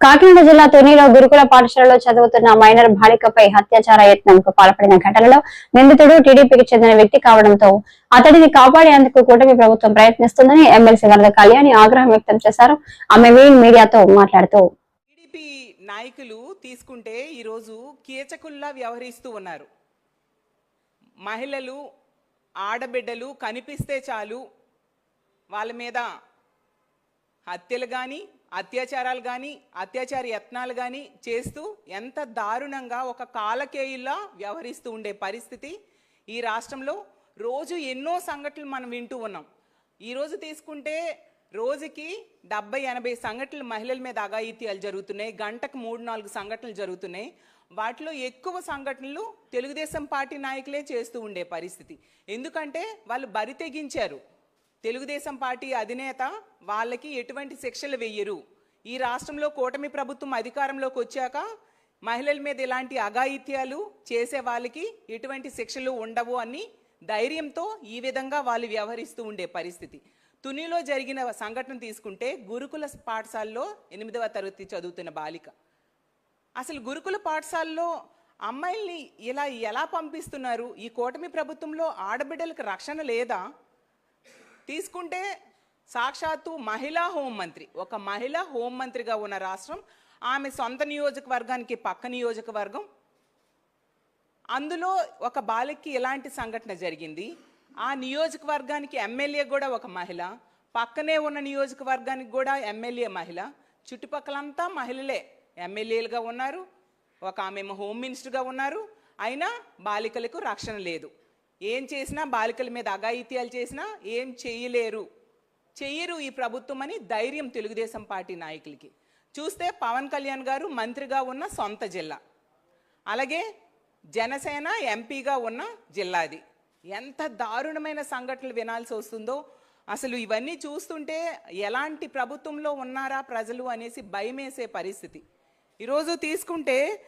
కాకినాడ జిల్లా తునిలో గురుకుల పాఠశాలలో చదువుతున్న మైనర్ బాలికపై అత్యాచార యత్నంకు పాల్పడిన ఘటనలో నిందితుడు టీడీపీకి చెందిన వ్యక్తి కావడంతో అతడిని కాపాడేందుకు కూటమి ప్రభుత్వం ప్రయత్నిస్తుందని ఎమ్మెల్సీ వరద కళ్యాణి ఆగ్రహం వ్యక్తం చేశారు. ఆమె వీన్ మీడియాతో మాట్లాడుతూ టీడీపీ నాయకులు తీసుకుంటే ఈరోజు కీచకుల్లా వ్యవహరిస్తూ ఉన్నారు. మహిళలు ఆడబిడ్డలు కనిపిస్తే చాలు వాళ్ళ మీద హత్యలు కానీ అత్యాచారాలు కానీ అత్యాచార యత్నాలు కానీ చేస్తూ ఎంత దారుణంగా ఒక కాలకేయుల్లా వ్యవహరిస్తూ ఉండే పరిస్థితి ఈ రాష్ట్రంలో. రోజు ఎన్నో సంఘటనలు మనం వింటూ ఉన్నాం. ఈరోజు తీసుకుంటే రోజుకి డెబ్బై ఎనభై సంఘటనలు మహిళల మీద అఘాయిత్యాలు జరుగుతున్నాయి. గంటకు మూడు నాలుగు సంఘటనలు జరుగుతున్నాయి. వాటిలో ఎక్కువ సంఘటనలు తెలుగుదేశం పార్టీ నాయకులే చేస్తూ ఉండే పరిస్థితి. ఎందుకంటే వాళ్ళు బరి తెగించారు. తెలుగుదేశం పార్టీ అధినేత వాళ్ళకి ఎటువంటి శిక్షలు వెయ్యరు ఈ రాష్ట్రంలో కూటమి ప్రభుత్వం అధికారంలోకి వచ్చాక మహిళల మీద ఇలాంటి అఘాయిత్యాలు చేసే వాళ్ళకి ఎటువంటి శిక్షలు ఉండవు అని ధైర్యంతో ఈ విధంగా వాళ్ళు వ్యవహరిస్తూ ఉండే పరిస్థితి. తునిలో జరిగిన సంఘటన తీసుకుంటే గురుకుల పాఠశాలలో ఎనిమిదవ తరగతి చదువుతున్న బాలిక. అసలు గురుకుల పాఠశాలలో అమ్మాయిల్ని ఇలా ఎలా పంపిస్తున్నారు? ఈ కూటమి ప్రభుత్వంలో ఆడబిడ్డలకు రక్షణ లేదా? తీసుకుంటే సాక్షాత్తు మహిళా హోంమంత్రి. ఒక మహిళా హోంమంత్రిగా ఉన్న రాష్ట్రం ఆమె సొంత నియోజకవర్గానికి పక్క నియోజకవర్గం. అందులో ఒక బాలికకి ఎలాంటి సంఘటన జరిగింది? ఆ నియోజకవర్గానికి ఎమ్మెల్యే కూడా ఒక మహిళ పక్కనే ఉన్న నియోజకవర్గానికి కూడా ఎమ్మెల్యే మహిళ. చుట్టుపక్కలంతా మహిళలే. ఎమ్మెల్యేలుగా ఉన్నారు ఒక ఆమె హోమ్ మినిస్టర్గా ఉన్నారు అయినా బాలికలకు రక్షణ లేదు. ఏం చేసినా బాలికల మీద అఘాయిత్యాలు చేసినా ఏం చేయలేరు. చెయ్యరు ఈ ప్రభుత్వం అని ధైర్యం తెలుగుదేశం పార్టీ నాయకులకి. చూస్తే పవన్ కళ్యాణ్ గారు మంత్రిగా ఉన్న సొంత జిల్లా. అలాగే జనసేన ఎంపీగా ఉన్న జిల్లాది. ఎంత దారుణమైన సంఘటనలు వినాల్సి వస్తుందో. అసలు ఇవన్నీ చూస్తుంటే ఎలాంటి ప్రభుత్వంలో ఉన్నారా ప్రజలు అనేసి భయమేసే పరిస్థితి. ఈరోజు తీసుకుంటే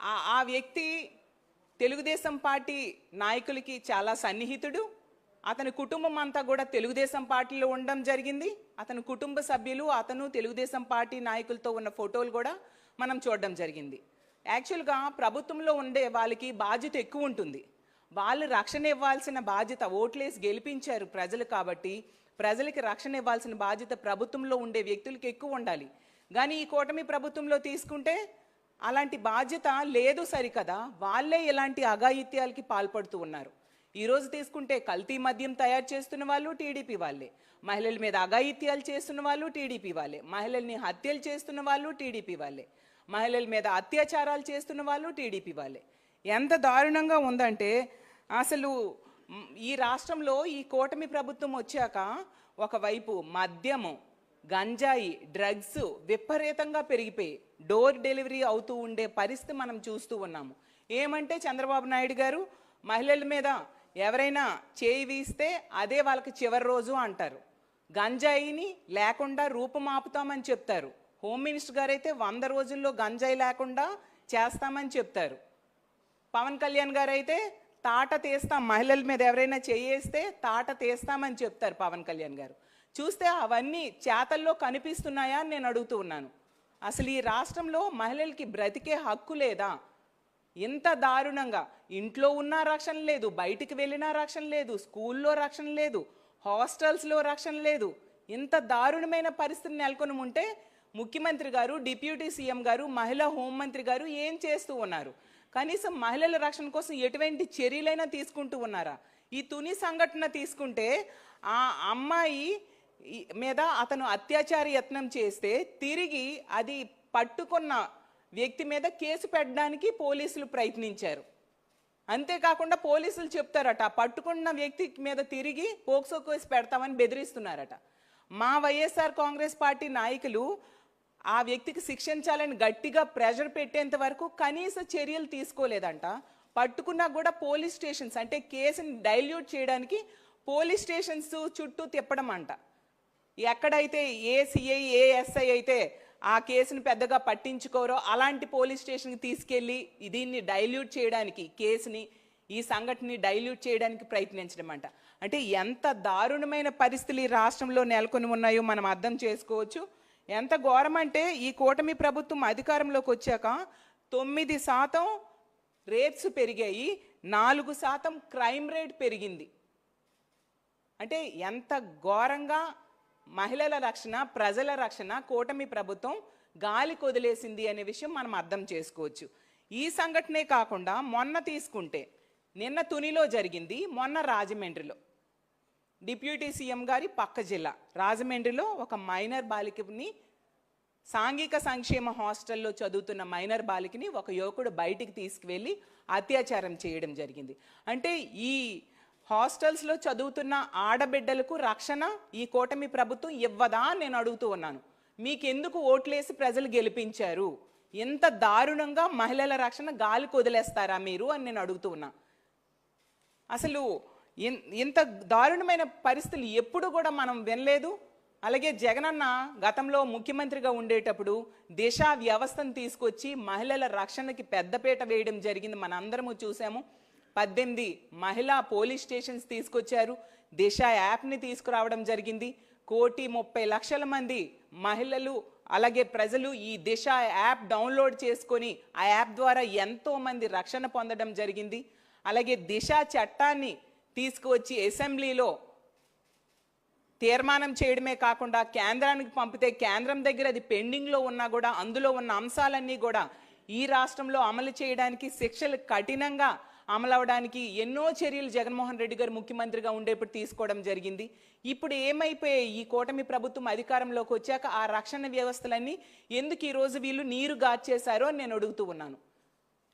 ఆ- ఆ వ్యక్తి తెలుగుదేశం పార్టీ నాయకులకి చాలా సన్నిహితుడు. అతని కుటుంబం అంతా కూడా తెలుగుదేశం పార్టీలో ఉండడం జరిగింది. అతని కుటుంబ సభ్యులు అతను తెలుగుదేశం పార్టీ నాయకులతో ఉన్న ఫోటోలు కూడా మనం చూడడం జరిగింది. యాక్చువల్గా ప్రభుత్వంలో ఉండే వాళ్ళకి బాధ్యత ఎక్కువ ఉంటుంది. వాళ్ళు రక్షణ ఇవ్వాల్సిన బాధ్యత ఓట్లేసి గెలిపించారు ప్రజలు కాబట్టి ప్రజలకి రక్షణ ఇవ్వాల్సిన బాధ్యత ప్రభుత్వంలో ఉండే వ్యక్తులకి ఎక్కువ ఉండాలి. కానీ ఈ కూటమి ప్రభుత్వంలో తీసుకుంటే అలాంటి బాధ్యత లేదు సరికదా. వాళ్ళే ఇలాంటి అఘాయిత్యాలకి పాల్పడుతూ ఉన్నారు. ఈరోజు తీసుకుంటే కల్తీ మద్యం తయారు చేస్తున్న వాళ్ళు టీడీపీ వాళ్ళే. మహిళల మీద అఘాయిత్యాలు చేస్తున్న వాళ్ళు టీడీపీ వాళ్ళే. మహిళల్ని హత్యలు చేస్తున్న వాళ్ళు టీడీపీ వాళ్ళే. మహిళల మీద అత్యాచారాలు చేస్తున్న వాళ్ళు టీడీపీ వాళ్ళే. ఎంత దారుణంగా ఉందంటే అసలు ఈ రాష్ట్రంలో ఈ కూటమి ప్రభుత్వం వచ్చాక ఒకవైపు మద్యము గంజాయి డ్రగ్స్ విపరీతంగా పెరిగిపోయి డోర్ డెలివరీ అవుతూ ఉండే పరిస్థితి మనం చూస్తూ ఉన్నాము. ఏమంటే చంద్రబాబు నాయుడు గారు మహిళల మీద ఎవరైనా చేయి వీస్తే అదే వాళ్ళకి చివరి రోజు అంటారు. గంజాయిని లేకుండా రూపుమాపుతామని చెప్తారు. హోమ్ మినిస్టర్ గారు అయితే వంద రోజుల్లో గంజాయి లేకుండా చేస్తామని చెప్తారు. పవన్ కళ్యాణ్ గారు అయితే తాట తీస్తాం మహిళల మీద ఎవరైనా చేయేస్తే తాట తీస్తామని చెప్తారు పవన్ కళ్యాణ్ గారు. చూస్తే అవన్నీ చేతల్లో కనిపిస్తున్నాయా అని నేను అడుగుతూ ఉన్నాను. అసలు ఈ రాష్ట్రంలో మహిళలకి బ్రతికే హక్కు లేదా? ఇంత దారుణంగా. ఇంట్లో ఉన్నా రక్షణ లేదు బయటికి వెళ్ళినా రక్షణ లేదు స్కూల్లో రక్షణ లేదు హాస్టల్స్లో రక్షణ లేదు. ఇంత దారుణమైన పరిస్థితి నెలకొని ఉంటే ముఖ్యమంత్రి గారు డిప్యూటీ సీఎం గారు మహిళా హోంమంత్రి గారు ఏం చేస్తూ ఉన్నారు? కనీసం మహిళల రక్షణ కోసం ఎటువంటి చర్యలైనా తీసుకుంటూ ఉన్నారా? ఈ తుని సంఘటన తీసుకుంటే ఆ అమ్మాయి మీద అతను అత్యాచార యత్నం చేస్తే తిరిగి అది పట్టుకున్న వ్యక్తి మీద కేసు పెట్టడానికి పోలీసులు ప్రయత్నించారు. అంతేకాకుండా పోలీసులు చెప్తారట పట్టుకున్న వ్యక్తి మీద తిరిగి పోక్సో కేసు పెడతామని బెదిరిస్తున్నారట. మా వైఎస్ఆర్ కాంగ్రెస్ పార్టీ నాయకులు ఆ వ్యక్తికి శిక్షించాలని గట్టిగా ప్రెషర్ పెట్టేంత వరకు కనీస చర్యలు తీసుకోలేదంట. పట్టుకున్నా కూడా పోలీస్ స్టేషన్స్ అంటే కేసుని డైల్యూట్ చేయడానికి పోలీస్ స్టేషన్స్ చుట్టూ తిప్పడం అంట. ఎక్కడైతే ఏ సిఐ ఏ ఎస్ఐ అయితే ఆ కేసును పెద్దగా పట్టించుకోరో అలాంటి పోలీస్ స్టేషన్కి తీసుకెళ్ళి దీన్ని డైల్యూట్ చేయడానికి కేసుని ఈ సంఘటనని డైల్యూట్ చేయడానికి ప్రయత్నించడం అంట. అంటే ఎంత దారుణమైన పరిస్థితులు ఈ రాష్ట్రంలో నెలకొని ఉన్నాయో మనం అర్థం చేసుకోవచ్చు. ఎంత ఘోరం అంటే ఈ కూటమి ప్రభుత్వం అధికారంలోకి వచ్చాక తొమ్మిది శాతం రేట్స్ పెరిగాయి నాలుగు శాతం క్రైమ్ రేట్ పెరిగింది. అంటే ఎంత ఘోరంగా మహిళల రక్షణ ప్రజల రక్షణ కూటమి ప్రభుత్వం గాలి కొదిలేసింది అనే విషయం మనం అర్థం చేసుకోవచ్చు. ఈ సంఘటనే కాకుండా మొన్న తీసుకుంటే నిన్న తునిలో జరిగింది మొన్న రాజమండ్రిలో. డిప్యూటీ సీఎం గారి పక్క జిల్లా. రాజమండ్రిలో ఒక మైనర్ బాలికని సాంఘిక సంక్షేమ హాస్టల్లో చదువుతున్న మైనర్ బాలికని ఒక యువకుడు బయటికి తీసుకువెళ్ళి అత్యాచారం చేయడం జరిగింది. అంటే ఈ హాస్టల్స్లో చదువుతున్న ఆడబిడ్డలకు రక్షణ ఈ కూటమి ప్రభుత్వం ఇవ్వదా అని నేను అడుగుతూ ఉన్నాను. మీకెందుకు ఓట్లేసి ప్రజలు గెలిపించారు? ఎంత దారుణంగా మహిళల రక్షణ గాలికి వదిలేస్తారా మీరు అని నేను అడుగుతూ ఉన్నా. అసలు ఇన్- ఇంత దారుణమైన పరిస్థితులు ఎప్పుడు కూడా మనం వినలేదు. అలాగే జగనన్న గతంలో ముఖ్యమంత్రిగా ఉండేటప్పుడు దిశ వ్యవస్థను తీసుకొచ్చి మహిళల రక్షణకి పెద్దపీట వేయడం జరిగింది. మన అందరము చూసాము. పద్దెనిమిది మహిళా పోలీస్ స్టేషన్స్ తీసుకొచ్చారు. దిశ యాప్ని తీసుకురావడం జరిగింది. కోటి ముప్పై లక్షల మంది మహిళలు అలాగే ప్రజలు ఈ దిశ యాప్ డౌన్లోడ్ చేసుకొని ఆ యాప్ ద్వారా ఎంతోమంది రక్షణ పొందడం జరిగింది. అలాగే దిశ చట్టాన్ని తీసుకువచ్చి అసెంబ్లీలో తీర్మానం చేయడమే కాకుండా కేంద్రానికి పంపితే కేంద్రం దగ్గర అది పెండింగ్లో ఉన్నా కూడా అందులో ఉన్న అంశాలన్నీ కూడా ఈ రాష్ట్రంలో అమలు చేయడానికి శిక్షలు కఠినంగా అమలవడానికి ఎన్నో చర్యలు జగన్మోహన్ రెడ్డి గారు ముఖ్యమంత్రిగా ఉండేప్పుడు తీసుకోవడం జరిగింది. ఇప్పుడు ఏమైపోయాయి? ఈ కూటమి ప్రభుత్వం అధికారంలోకి వచ్చాక ఆ రక్షణ వ్యవస్థలన్నీ ఎందుకు ఈరోజు వీళ్ళు నీరు గార్చేశారో అని నేను అడుగుతూ ఉన్నాను.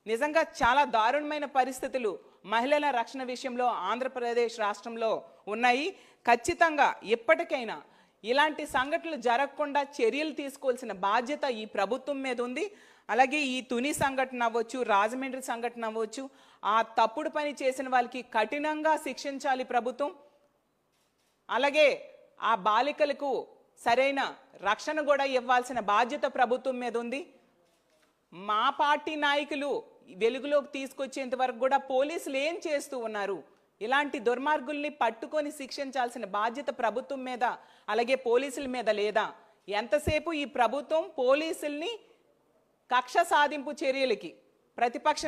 నిజంగా చాలా దారుణమైన పరిస్థితులు మహిళల రక్షణ విషయంలో ఆంధ్రప్రదేశ్ రాష్ట్రంలో ఉన్నాయి. ఖచ్చితంగా ఎప్పటికైనా ఇలాంటి సంఘటనలు జరగకుండా చర్యలు తీసుకోవాల్సిన బాధ్యత ఈ ప్రభుత్వం మీద ఉంది. అలాగే ఈ తుని సంఘటన అవ్వచ్చు రాజమండ్రి సంఘటన అవ్వచ్చు ఆ తప్పుడు పని చేసిన వాళ్ళకి కఠినంగా శిక్షించాలి ప్రభుత్వం. అలాగే ఆ బాలికలకు సరైన రక్షణ కూడా ఇవ్వాల్సిన బాధ్యత ప్రభుత్వం మీద ఉంది. మా పార్టీ నాయకులు వెలుగులోకి తీసుకొచ్చేంత వరకు కూడా పోలీసులు ఏం చేస్తూ ఉన్నారు? ఇలాంటి దుర్మార్గుల్ని పట్టుకొని శిక్షించాల్సిన బాధ్యత ప్రభుత్వం మీద అలాగే పోలీసుల మీద లేదా? ఎంతసేపు ఈ ప్రభుత్వం పోలీసుల్ని కక్ష సాధింపు చర్యలకి ప్రతిపక్ష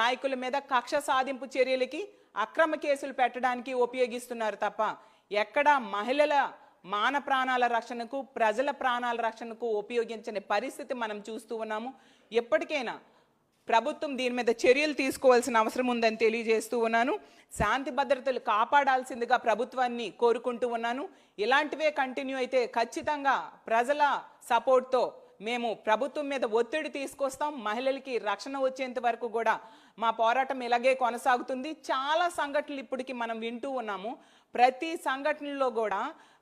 నాయకుల మీద కక్ష సాధింపు చర్యలకి అక్రమ కేసులు పెట్టడానికి ఉపయోగిస్తున్నారు తప్ప ఎక్కడ మహిళల మాన ప్రాణాల రక్షణకు ప్రజల ప్రాణాల రక్షణకు ఉపయోగించని పరిస్థితి మనం చూస్తూ ఉన్నాము. ఎప్పటికైనా ప్రభుత్వం దీని మీద చర్యలు తీసుకోవాల్సిన అవసరం ఉందని తెలియజేస్తూ ఉన్నాను. శాంతి భద్రతలు కాపాడాల్సిందిగా ప్రభుత్వాన్ని కోరుకుంటూ ఉన్నాను. ఇలాంటివే కంటిన్యూ అయితే ఖచ్చితంగా ప్రజల సపోర్ట్తో మేము ప్రభుత్వం మీద ఒత్తిడి తీసుకొస్తాం మహిళలకి రక్షణ వచ్చేంత వరకు కూడా మా పోరాటం ఇలాగే కొనసాగుతుంది. చాలా సంఘటనలు ఇప్పటికి మనం వింటూ ఉన్నాము. ప్రతి సంఘటనలో కూడా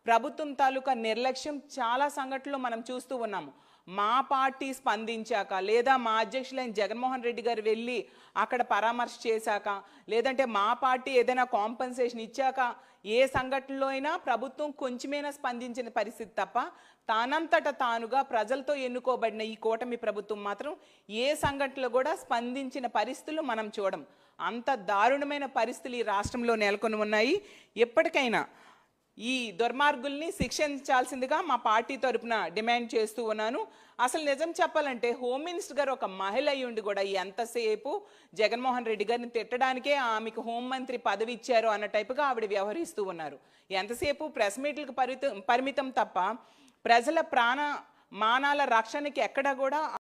ప్రభుత్వం తాలూకా నిర్లక్ష్యం చాలా సంఘటనలు మనం చూస్తూ ఉన్నాము. మా పార్టీ స్పందించాక లేదా మా అధ్యక్షులైన జగన్మోహన్ రెడ్డి గారు వెళ్ళి అక్కడ పరామర్శ చేశాక లేదంటే మా పార్టీ ఏదైనా కాంపన్సేషన్ ఇచ్చాక ఏ సంఘటనలో అయినా ప్రభుత్వం కొంచెమైనా స్పందించిన పరిస్థితి తప్ప తానంతట తానుగా ప్రజలతో ఎన్నుకోబడిన ఈ కూటమి ప్రభుత్వం మాత్రం ఏ సంఘటనలో కూడా స్పందించిన పరిస్థితులు మనం చూడం. అంత దారుణమైన పరిస్థితులు ఈ రాష్ట్రంలో నెలకొని ఉన్నాయి ఎప్పటికైనా ఈ దుర్మార్గుల్ని శిక్షించాల్సిందిగా మా పార్టీ తరపున డిమాండ్ చేస్తూ ఉన్నాను. అసలు నిజం చెప్పాలంటే హోమ్ మినిస్టర్ గారు ఒక మహిళ అయి ఉండి కూడా ఎంతసేపు జగన్మోహన్ రెడ్డి గారిని తిట్టడానికే ఆమెకు హోంమంత్రి పదవి ఇచ్చారు అన్న టైపుగా ఆవిడ వ్యవహరిస్తూ ఉన్నారు. ఎంతసేపు ప్రెస్ మీట్లకు పరిమితం పరిమితం తప్ప ప్రజల ప్రాణ మానాల రక్షణకి ఎక్కడ కూడా